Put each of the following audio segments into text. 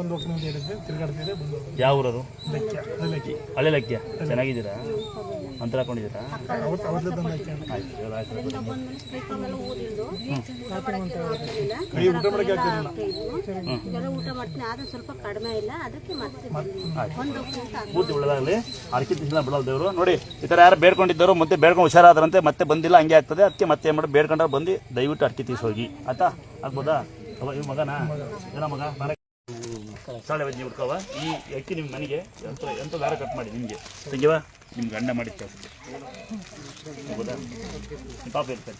ಒಂದು ಹೋಗ್ತೀನಿ ಅಂತ ಹೇಳಿದ್ರೆ ತಿರ್ಗಾಡ್ತಿದ್ರೆ ಬಂದು ಹೋಗೋದು. ಯಾವ ಊರದು? ಲೆಕ್ಕ ಅದು ಲೆಕ್ಕಿ ಹಳೆ ಲಕ್ಯ ಚೆನ್ನಾಗಿದ್ದೀರಾ? ಅಂತರ ಹಾಕೊಂಡಿದ್ದೀರಾ? ಅವತ್ತು ಅವತ್ತೇ ತಂದು ಲೆಕ್ಕ ಆಯ್ತು ಇವಾಗ ಆಯ್ತು ಕೈ ಊಟ ಮಾಡಕ್ಕೆ ಆಗ್ತಿರಲಿಲ್ಲ ಊಟ ಮಾಡ್ತೀನಿ. ಆದ್ರೆ ಸ್ವಲ್ಪ ಕಡಿಮೆ ಇಲ್ಲ. ಅದಕ್ಕೆ ಮತ್ತೆ ಒಂದು ಅಂತ ಪೂರ್ತಿ ಒಳ್ಳೆದಾಗಲಿ ಅಡಿಕೆ ತಿಂಗಳ ಬಿಡಲ್ಲ ದೇವರು. ನೋಡಿ ಈ ಥರ ಯಾರು ಬೇಡ್ಕೊಂಡಿದ್ದರು ಮತ್ತೆ ಬೇಡ್ಕೊಂಡು ಹುಷಾರಾದ್ರಂತೆ ಮತ್ತೆ ಬಂದಿಲ್ಲ ಹಂಗೆ ಆಗ್ತದೆ. ಅದಕ್ಕೆ ಮತ್ತೆ ಏನು ಮಾಡಿ ಬೇಡ್ಕೊಂಡ್ರೆ ಬಂದು ದಯವಿಟ್ಟು ಅಡಿಕೆ ತೀಸ್ ಹೋಗಿ. ಆಯ್ತಾ? ಆಗ್ಬೋದಾ? ಅವ ಇವ್ ಮಗನಾ? ಏನ ಮಗ? ಸಾಳೆ ಬಜ್ಜಿ ಹುಡ್ಕವ ಈ ಅಕ್ಕಿ ನಿಮ್ಮ ಮನೆಗೆ ಎಂತ ಎಂತ ದಾರ ಕಟ್ ಮಾಡಿ ನಿಮಗೆ. ತೆಗಿವ ನಿಮ್ಗೆ ಗಂಡ ಮಾಡಿ ಕೆಲಸ ನಿಮ್ಮ ಪಾಪ ಇರ್ತಾರೆ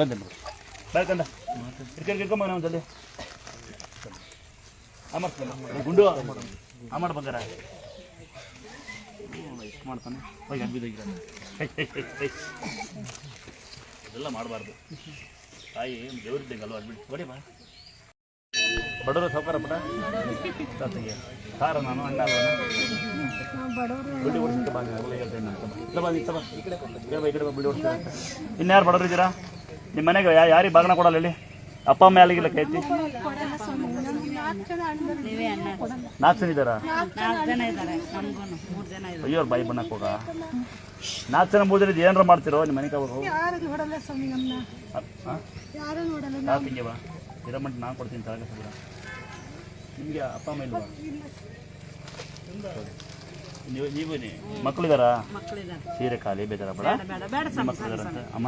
ಬಂದೆ ನೋಡಿ ಬರ್ಕಂಡ ಇಟ್ಕೊಂಡು ಇಟ್ಕೊಂಬ ನಾವು ಅಮರ್ಸ್ತಾನೆ ಗುಂಡು. ಅಮರ್ ಬಂಗಾರ. ಎಷ್ಟು ಮಾಡ್ತಾನೆ. ಹೋಗಿ ಅಡ್ಬಿದ್ದಾಗಿರ ಇದೆಲ್ಲ ಮಾಡಬಾರ್ದು. ತಾಯಿ ದೇವರಿದ್ದಂಗಲ್ವ ಅಡ್ಬಿಟ್ಟು ಅದ್ಬಿಟ್ಟು. ಬಾ ಬಡವರು ಸೌಕಾರ ಪುಟ? ತಾತಗೆ. ಸಾರ ನಾನು ಅಣ್ಣ ಬಿಡಿ ಓಡಿಸ್ತಾ ಬಾ ಇಲ್ಲ ಬಾ, ಇತ್ತ ಬಾ, ಈ ಕಡೆ ಈ ಕಡೆ ಬಿಡಿ ಓಡಿಸ್ತಾ ಇನ್ಯಾರು ಬಡವರು ಇದ್ದೀರಾ? ನಿಮ್ಮ ಮನೆಗೆ ಯಾ ಯಾರಿಗೆ ಬಾಗಣ ಕೊಡಲ್ಲ ಹೇಳಿ ಅಪ್ಪ ಅಮ್ಮ ಯಾರಿಗಿಲ್ಲ ಕೈತಿ? ನಾಲ್ಕು ಜನ ಇದ್ದಾರಾ? ಅಯ್ಯೋ ಬಾಯಿ ಬಣ್ಣಕ್ಕೆ ಹೋಗ. ನಾಲ್ಕು ಜನ ಮೂರು ಜನ ಇದು ಏನಾರ ಮಾಡ್ತಿರೋ ನಿಮ್ಮ ಮನೆಗೆ ಅವರು? ಯಾರು ನೋಡಲ್ಲ ಮಟ್ಟ ನಾನು ಕೊಡ್ತೀನಿ ತಳಗ ಸಲ ನಿಮಗೆ ಅಪ್ಪ ಅಮ್ಮ ಇಲ್ವಾ? ನೀವು ನೀವು ಮಕ್ಕಳಿದಾರಾ ಸೀರೆ ಖಾಲಿ ಬೇಜಾರ ಬೇಡ ಮಕ್ಕಳಿದಾರಂತೆ ಅಮ್ಮ